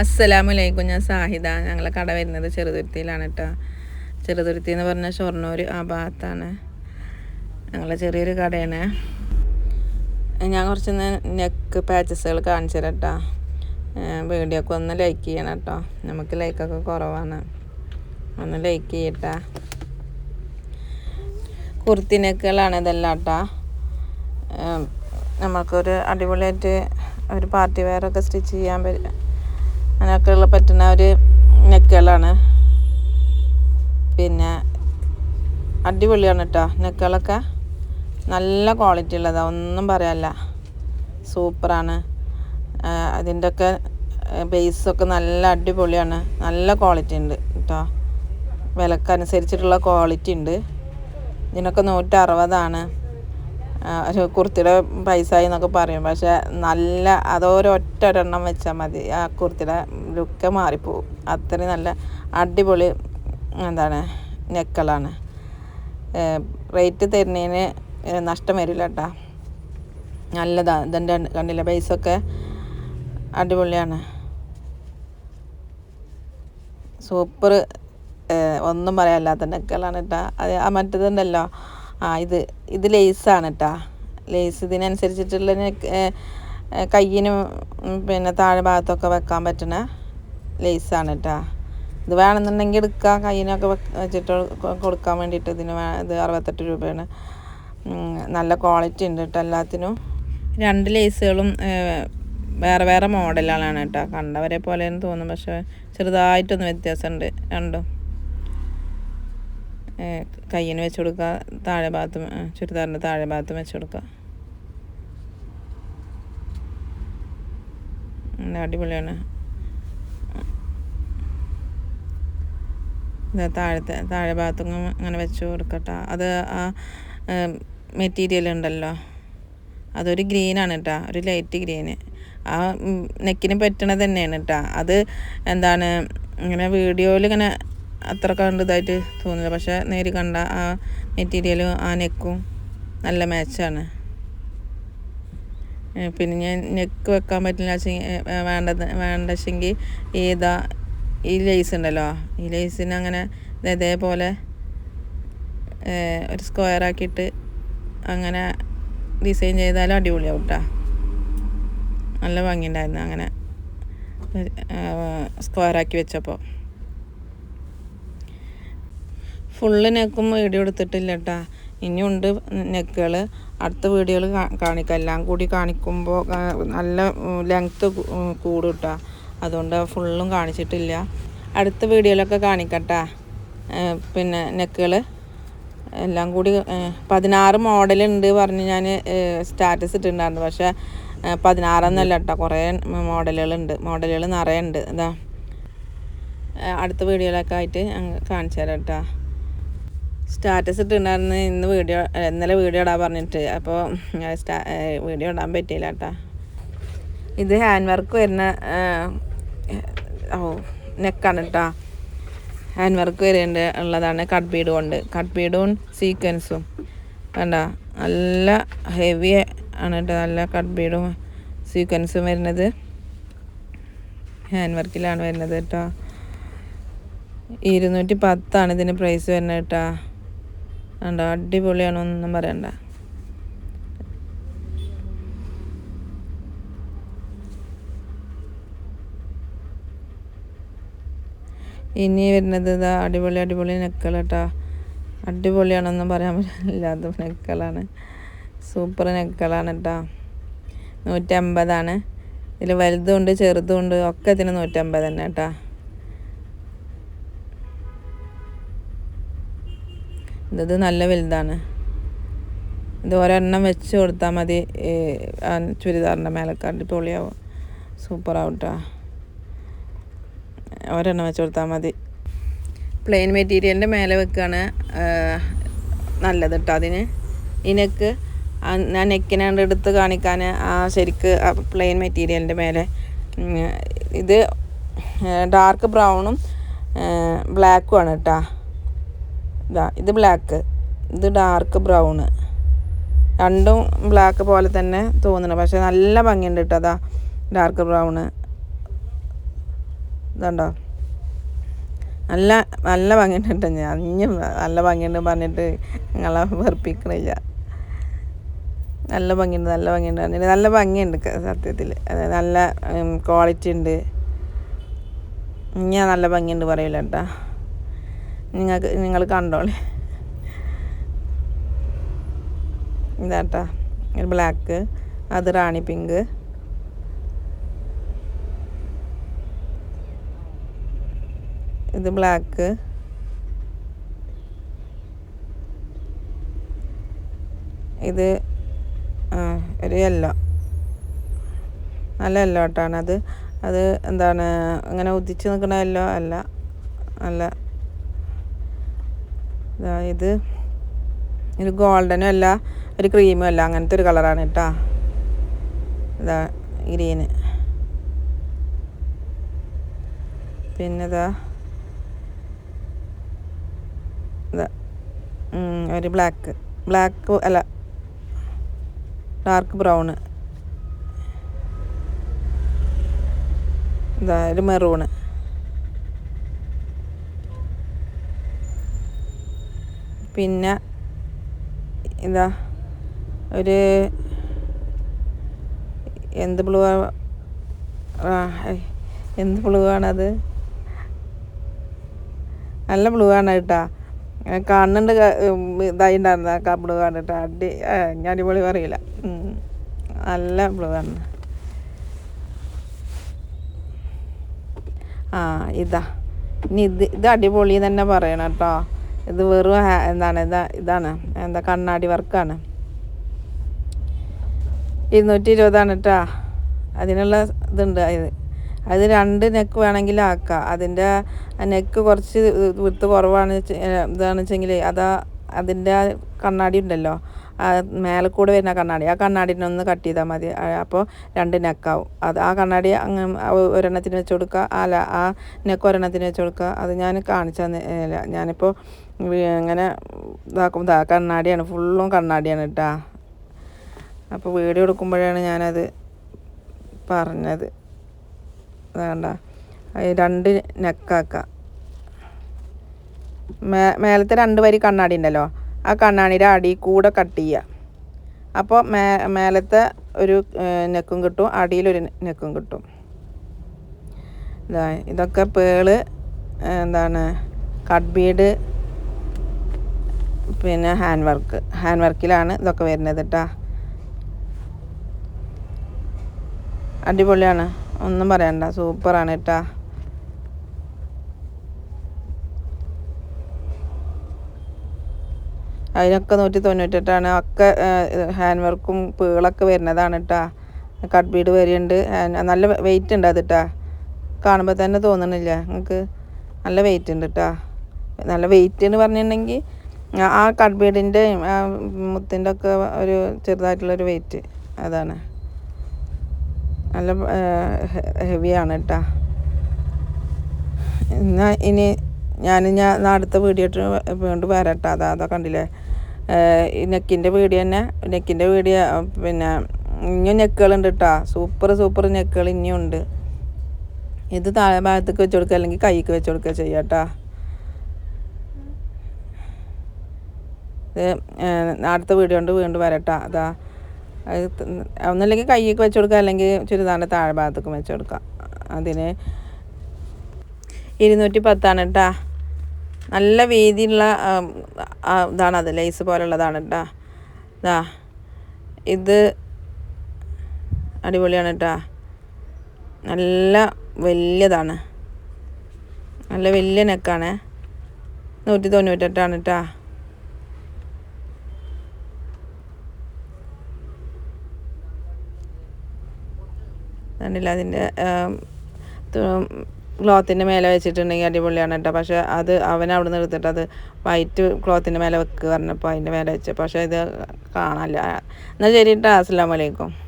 അസ്സലാമലൈക്കും. ഞാൻ സാഹിദ. ഞങ്ങളെ കട വരുന്നത് ചെറുതുരുത്തിയിലാണ് കേട്ടോ ചെറുതുരുത്തി എന്ന് പറഞ്ഞാൽ ഷൊർണൂർ ആ ഭാഗത്താണ്. ഞങ്ങളെ ചെറിയൊരു കടയാണ്. ഞാൻ കുറച്ച് നെക്ക് പാച്ചസുകൾ കാണിച്ചു തരാം വീഡിയോക്ക് ഒന്ന് ലൈക്ക് ചെയ്യണം കേട്ടോ നമുക്ക് ലൈക്കൊക്കെ കുറവാണ്. ഒന്ന് ലൈക്ക് ചെയ്യട്ടാ കുർത്തി നെക്കുകളാണ് ഇതെല്ലാം കേട്ടോ നമുക്കൊരു അടിപൊളിയായിട്ട് ഒരു പാർട്ടി വെയറൊക്കെ സ്റ്റിച്ച് ചെയ്യാൻ പറ്റും അങ്ങനെയൊക്കെ ഉള്ള പറ്റുന്ന ഒരു നെക്കുകളാണ്. പിന്നെ അടിപൊളിയാണ് കേട്ടോ നെക്കുകളൊക്കെ നല്ല ക്വാളിറ്റി ഉള്ളതാണ് ഒന്നും പറയാനില്ല. സൂപ്പറാണ്. അതിന്റെയൊക്കെ ബേസൊക്കെ നല്ല അടിപൊളിയാണ്. നല്ല ക്വാളിറ്റി ഉണ്ട് കേട്ടോ വിലക്കനുസരിച്ചിട്ടുള്ള ക്വാളിറ്റി ഉണ്ട്. ഇതിനൊക്കെ നൂറ്ററുപതാണ്. ഒരു കുർത്തിയുടെ പൈസ എന്നൊക്കെ പറയും. പക്ഷെ നല്ല അതൊരൊറ്റ ഒരെണ്ണം വെച്ചാൽ മതി. ആ കുർത്തിയുടെ ലുക്ക് മാറിപ്പോവും. അത്രയും നല്ല അടിപൊളി എന്താണ് നെക്കളാണ് റേറ്റ് തരുന്നതിന് നഷ്ടം വരില്ല കേട്ടോ. നല്ലതാണ് ഇതിന്റെ കണ്ടില്ല ഒക്കെ അടിപൊളിയാണ്. സൂപ്പർ ഒന്നും പറയാല്ലാത്ത നെക്കളാണ് കേട്ടോ. അത് മറ്റേതുണ്ടല്ലോ. ആ ഇത് ഇത് ലേസാണ് കേട്ടോ ലേസ് ഇതിനനുസരിച്ചിട്ടുള്ള കയ്യിനും പിന്നെ താഴെ ഭാഗത്തൊക്കെ വെക്കാൻ പറ്റുന്ന ലേസാണ് കേട്ടോ ഇത് വേണമെന്നുണ്ടെങ്കിൽ എടുക്കുക കയ്യിനൊക്കെ വെച്ചിട്ട് കൊടുക്കാൻ വേണ്ടിയിട്ട് ഇതിന് ഇത് അറുപത്തെട്ട് രൂപയാണ്. നല്ല ക്വാളിറ്റി ഉണ്ട് കേട്ടോ എല്ലാത്തിനും. രണ്ട് ലേസുകളും വേറെ വേറെ മോഡലുകളാണ് കേട്ടോ കണ്ടവരെ പോലെയെന്ന് തോന്നും. പക്ഷേ ചെറുതായിട്ടൊന്ന് വ്യത്യാസമുണ്ട്. രണ്ടും. കയ്യിന് വെച്ച് കൊടുക്കുക താഴെ ഭാഗത്തും ചുരിദാറിന്റെ താഴെ ഭാഗത്തും വെച്ച് കൊടുക്കുക അടിപൊളിയാണ്. താഴത്തെ താഴെ ഭാഗത്തും അങ്ങനെ വെച്ച് കൊടുക്കട്ടെ. അത് ആ മെറ്റീരിയൽ ഉണ്ടല്ലോ. അതൊരു ഗ്രീനാണ് കേട്ടോ ഒരു ലൈറ്റ് ഗ്രീന് ആ നെക്കിന് പറ്റണത് തന്നെയാണ് കേട്ടോ അത് എന്താണ് ഇങ്ങനെ വീഡിയോയിൽ ഇങ്ങനെ അത്ര കണ്ടതായിട്ട് തോന്നില്ല പക്ഷേ നേരി കണ്ട ആ മെറ്റീരിയലും ആ നെക്കും നല്ല മാച്ചാണ് പിന്നെ ഞാൻ നെക്ക് വെക്കാൻ പറ്റില്ല വേണ്ടത് വേണ്ടെങ്കിൽ ഏതാ ഈ ലേസ് ഉണ്ടല്ലോ. ഈ ലേസിന് അങ്ങനെ ഇതേപോലെ ഒരു സ്ക്വയർ ആക്കിയിട്ട് അങ്ങനെ ഡിസൈൻ ചെയ്താലും അടിപൊളിയാവും കേട്ടോ നല്ല ഭംഗിയുണ്ടായിരുന്നു അങ്ങനെ സ്ക്വയർ ആക്കി വെച്ചപ്പോൾ ഫുള്ള് നെക്കും വീഡിയോ എടുത്തിട്ടില്ല കേട്ടാ ഇനിയുണ്ട് നെക്കുകൾ. അടുത്ത വീഡിയോകൾ കാണിക്കാം. എല്ലാം കൂടി കാണിക്കുമ്പോൾ നല്ല ലെങ്ത്ത് കൂടും കേട്ടോ അതുകൊണ്ട് ഫുള്ളും കാണിച്ചിട്ടില്ല. അടുത്ത വീഡിയോയിലൊക്കെ കാണിക്കട്ടാ. പിന്നെ നെക്കുകൾ. എല്ലാം കൂടി പതിനാറ് മോഡലുണ്ട് പറഞ്ഞ് ഞാൻ സ്റ്റാറ്റസ് ഇട്ടിട്ടുണ്ടായിരുന്നു. പക്ഷേ പതിനാറെന്നല്ല കേട്ടോ കുറേ മോഡലുകളുണ്ട് മോഡലുകൾ നിറയെ ഉണ്ട്. അതാ അടുത്ത വീഡിയോയിലൊക്കെ ആയിട്ട് കാണിച്ചു തരാം കേട്ടോ സ്റ്റാറ്റസ് ഇട്ടിട്ടുണ്ടായിരുന്നു. ഇന്ന് വീഡിയോ ഇന്നലെ വീഡിയോ ഇടാൻ പറഞ്ഞിട്ട്. അപ്പോൾ സ്റ്റാ വീഡിയോ ഇടാൻ പറ്റിയില്ല കേട്ടോ. ഇത് ഹാൻഡ് വർക്ക് വരുന്ന ഓ നെക്കാണ് കേട്ടോ. ഹാൻഡ് വർക്ക് വരുന്നുണ്ട് ഉള്ളതാണ് കട്ട് ബീഡ് കൊണ്ട്. കട്ട് ബീഡും സീക്വൻസും. വേണ്ട നല്ല ഹെവി ആണ് കേട്ടോ. നല്ല കട്ട് ബീഡും സീക്വൻസും വരുന്നത്. ഹാൻഡ് വർക്കിലാണ് വരുന്നത് കേട്ടോ. ഇരുന്നൂറ്റി പത്താണ് ഇതിന് പ്രൈസ് വരുന്നത് കേട്ടോ. കണ്ടോ അടിപൊളിയാണ് ഒന്നും പറയണ്ട. ഇനി വരുന്നത് ഇതാ അടിപൊളി അടിപൊളി നെക്കൾ കേട്ടോ അടിപൊളിയാണെന്നും പറയാൻ പറ്റില്ലാത്ത നെക്കളാണ്. സൂപ്പർ നെക്കളാണ് കേട്ടോ നൂറ്റമ്പതാണ്. ഇതിൽ വലുതും ഉണ്ട് ഒക്കെ ഇതിന് നൂറ്റമ്പത് തന്നെ കേട്ടോ ഇത് നല്ല വലുതാണ്. ഇത് ഒരെണ്ണം വെച്ച് കൊടുത്താൽ മതി. ചുരിദാറിന്റെ മേലൊക്കെ അടിപൊളിയാവും സൂപ്പറാവും കേട്ടോ ഒരെണ്ണം വെച്ച് കൊടുത്താൽ മതി. പ്ലെയിൻ മെറ്റീരിയലിന്റെ മേലെ വെക്കുകയാണ് നല്ലത് കേട്ടോ അതിന്. ഈ നെക്ക് ഞാൻ നെക്കിനാണ്ട് എടുത്ത് കാണിക്കാൻ ആ ശരിക്ക് പ്ലെയിൻ മെറ്റീരിയലിന്റെ മേലെ. ഇത് ഡാർക്ക് ബ്രൗണും ബ്ലാക്കുമാണ് കേട്ടോ ഇതാ ഇത് ബ്ലാക്ക് ഇത് ഡാർക്ക് ബ്രൗണ് രണ്ടും ബ്ലാക്ക് പോലെ തന്നെ തോന്നുന്നു. പക്ഷെ നല്ല ഭംഗിയുണ്ട് കേട്ടോ അതാ ഡാർക്ക് ബ്രൗണ് ഇതുണ്ടോ? നല്ല നല്ല ഭംഗിയുണ്ട് കേട്ടോ ഞാൻ. അഞ്ഞും നല്ല ഭംഗിയുണ്ട് പറഞ്ഞിട്ട് നിങ്ങളെ വെറുപ്പിക്കണില്ല. നല്ല ഭംഗിയുണ്ട് നല്ല ഭംഗിയുണ്ട് പറഞ്ഞിട്ട് നല്ല ഭംഗിയുണ്ട് സത്യത്തിൽ അതായത് നല്ല ക്വാളിറ്റി ഉണ്ട്. ഞാൻ നല്ല ഭംഗിയുണ്ട് പറയില്ല കേട്ടോ നിങ്ങൾക്ക് നിങ്ങൾ കണ്ടോളെ. ഇതാട്ടാ ബ്ലാക്ക് അത് റാണി പിങ്ക് ഇത് ബ്ലാക്ക് ഇത് ഒരു യെല്ലോ നല്ല യെല്ലോ ആട്ടാണ്. അത് അത് എന്താണ് അങ്ങനെ ഉദിച്ച് നിൽക്കുന്ന യെല്ലോ അല്ല. നല്ല ഇതാ ഇത് ഗോൾഡനും അല്ല ഒരു ക്രീമും അല്ല അങ്ങനത്തെ ഒരു കളറാണ് കേട്ടോ ഇതാ ഗ്രീന് പിന്നെ ഇതാ ഒരു ബ്ലാക്ക് ബ്ലാക്ക് അല്ല ഡാർക്ക് ബ്രൗണ് ഇതാ ഒരു മെറൂണ് പിന്നെ ഇതാ ഒരു എന്ത് ബ്ലൂ എന്ത് ബ്ലൂ ആണത്? നല്ല ബ്ലൂ ആണ് കേട്ടാ. കണ്ണുണ്ട് കാണുന്നുണ്ട് ക- ഉം, ആ ബ്ലൂ ആണ് കേട്ടോ. അടി ഞാൻ അടിപൊളി പറയില്ല. നല്ല ബ്ലൂ ആണ്. ആ ഇതാ. ഇനി ഇത് ഇത് അടിപൊളി തന്നെ പറയണം കേട്ടോ. ഇത് വെറും എന്താണ് ഇതാ ഇതാണ് എന്താ കണ്ണാടി വർക്കാണ്. ഇരുന്നൂറ്റി ഇരുപതാണ് കേട്ടോ അതിനുള്ള ഇതുണ്ട്. ഇത് അത് രണ്ട് നെക്ക് വേണമെങ്കിൽ ആക്കാം. അതിന്റെ നെക്ക് കുറച്ച് വിട്ട് കുറവാണ് ഇതാണെന്ന് വെച്ചെങ്കിൽ അതാ അതിന്റെ കണ്ണാടി ഉണ്ടല്ലോ. മേലെ കൂടെ വരുന്ന കണ്ണാടി. ആ കണ്ണാടിനെ ഒന്ന് കട്ട് ചെയ്താൽ മതി. അപ്പോൾ രണ്ട് നെക്കാവും. അത് ആ കണ്ണാടി അങ്ങ് ഒരെണ്ണത്തിന് വെച്ച് കൊടുക്കുക അല്ല ആ നെക്ക് ഒരെണ്ണത്തിന് വെച്ച് കൊടുക്കുക അത് ഞാൻ കാണിച്ചു തന്നില്ല ഞാനിപ്പോൾ ഇങ്ങനെ ഇതാക്കും. ഇതാ കണ്ണാടിയാണ്. ഫുള്ളും കണ്ണാടിയാണ് കേട്ടോ അപ്പോൾ വീഡിയോ എടുക്കുമ്പോഴാണ് ഞാനത് പറഞ്ഞത്. വേണ്ട രണ്ട് നെക്കാക്കാം. മേ മേലത്തെ രണ്ട് വരി കണ്ണാടി ഉണ്ടല്ലോ? ആ കണ്ണാടിയുടെ അടി കൂടെ കട്ട് ചെയ്യുക അപ്പോൾ മേ മേലത്തെ ഒരു നെക്കും കിട്ടും അടിയിലൊരു നെക്കും കിട്ടും. ഇതാ ഇതൊക്കെ പേൾ എന്താണ് കട്ട് ബീഡ് പിന്നെ ഹാൻഡ് വർക്ക്. ഹാൻഡ് വർക്കിലാണ് ഇതൊക്കെ വരുന്നത് കേട്ടോ അടിപൊളിയാണ്. ഒന്നും പറയണ്ട. സൂപ്പറാണ് കേട്ടാ അതിനൊക്കെ നൂറ്റി തൊണ്ണൂറ്റെട്ടാണ് ഒക്കെ ഹാൻഡ് വർക്കും പേളൊക്കെ വരുന്നതാണ് കേട്ടോ കട്ട് ബീഡ് വരെയുണ്ട്. നല്ല വെയിറ്റ് ഉണ്ട് അത് കേട്ടോ കാണുമ്പോൾ തന്നെ തോന്നണില്ല. നിങ്ങൾക്ക് നല്ല വെയിറ്റ് ഉണ്ട് കേട്ടോ നല്ല വെയിറ്റ് എന്ന് പറഞ്ഞിട്ടുണ്ടെങ്കിൽ ആ- കട്ട് ബീഡിന്റെ മുത്തിന്റെ ഒക്കെ ഒരു ചെറുതായിട്ടുള്ളൊരു വെയിറ്റ് അതാണ്. നല്ല ഹെവിയാണ് കേട്ടോ എന്നാൽ ഇനി ഞാൻ ഞാൻ അടുത്ത വീഡിയോ വീണ്ടും വരാം കേട്ടോ അതാ അതാ കണ്ടില്ലേ? നെക്കിന്റെ വീഡിയോ തന്നെ നെക്കിന്റെ വീഡിയോ പിന്നെ ഇനിയും നെക്കുകളുണ്ട് കേട്ടോ സൂപ്പർ സൂപ്പർ നെക്കുകൾ ഇനിയും ഉണ്ട്. ഇത് താഴെ ഭാഗത്തേക്ക് വെച്ച് കൊടുക്കുക അല്ലെങ്കിൽ കൈക്ക് വെച്ച് കൊടുക്കുക ചെയ്യാം കേട്ടോ അടുത്ത വീഡിയോ ഉണ്ട് വീണ്ടും വരട്ടോ അതാ ഒന്നല്ലെങ്കിൽ കൈക്ക് വെച്ച് കൊടുക്കുക അല്ലെങ്കിൽ ചുരിദാറിന്റെ താഴെ ഭാഗത്തേക്കും വെച്ച് കൊടുക്കാം അതിന് ഇരുന്നൂറ്റി പത്താണ് കേട്ടാ നല്ല വീതിയുള്ള ഇതാണത് ലേസ് പോലുള്ളതാണ് കേട്ടാ ഇതാ ഇത് അടിപൊളിയാണ് കേട്ടാ നല്ല വലിയതാണ്. നല്ല വലിയ നെക്കാണ്. നൂറ്റി തൊണ്ണൂറ്റെട്ടാണ് കേട്ടാ കണ്ടില്ല അതിന്റെ ക്ലോത്തിന്റെ മേലെ വെച്ചിട്ടുണ്ടെങ്കിൽ അടിപൊളിയാണ് കേട്ടോ. പക്ഷേ അത് അവൻ അവിടെ നിന്ന് എടുത്തിട്ട് അത് വൈറ്റ് ക്ലോത്തിന്റെ മേലെ വെക്കുക പറഞ്ഞപ്പോൾ അതിന്റെ മേലെ വെച്ചു. പക്ഷേ ഇത് കാണാനില്ല. എന്നാൽ ശരി കേട്ടോ അസ്സാം വലൈക്കും